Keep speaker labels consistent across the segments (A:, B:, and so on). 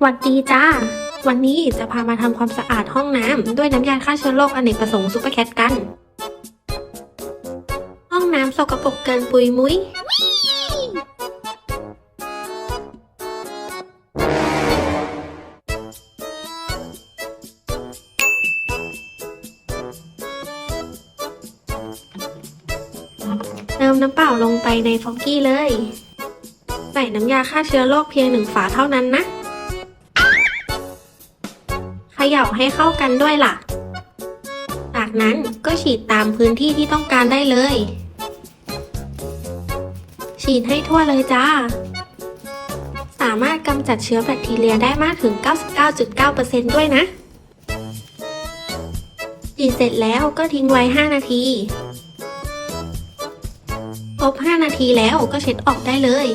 A: หวัดดีจ้า วันนี้จะพามาทำความสะอาดห้องน้ำด้วยน้ำยาฆ่าเชื้อโรคอเนกประสงค์ซูเปอร์แคทกัน ห้องน้ำสกปรกเกินปุยมุ้ย เติมน้ำเปล่าลงไปในฟอกกี้เลย ใส่น้ำยาฆ่าเชื้อโรคเพียงหนึ่งฝาเท่านั้นนะ ย่าให้เข้ากันด้วยล่ะ จากนั้นก็ฉีดตามพื้นที่ที่ต้องการได้เลย ฉีดให้ทั่วเลยจ้า สามารถกำจัดเชื้อแบคทีเรียได้มากถึง 99.9%ด้วยนะ ฉีดเสร็จแล้วก็ทิ้งไว้ 5 นาทีครบ 5 นาทีแล้วก็เช็ดออกได้เลย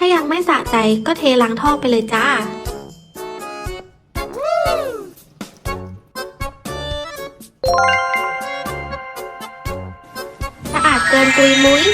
A: ถ้ายังไม่สะใจก็เทล้างท่อไปเลยจ้า สะอาดเกินปุยมุ้ย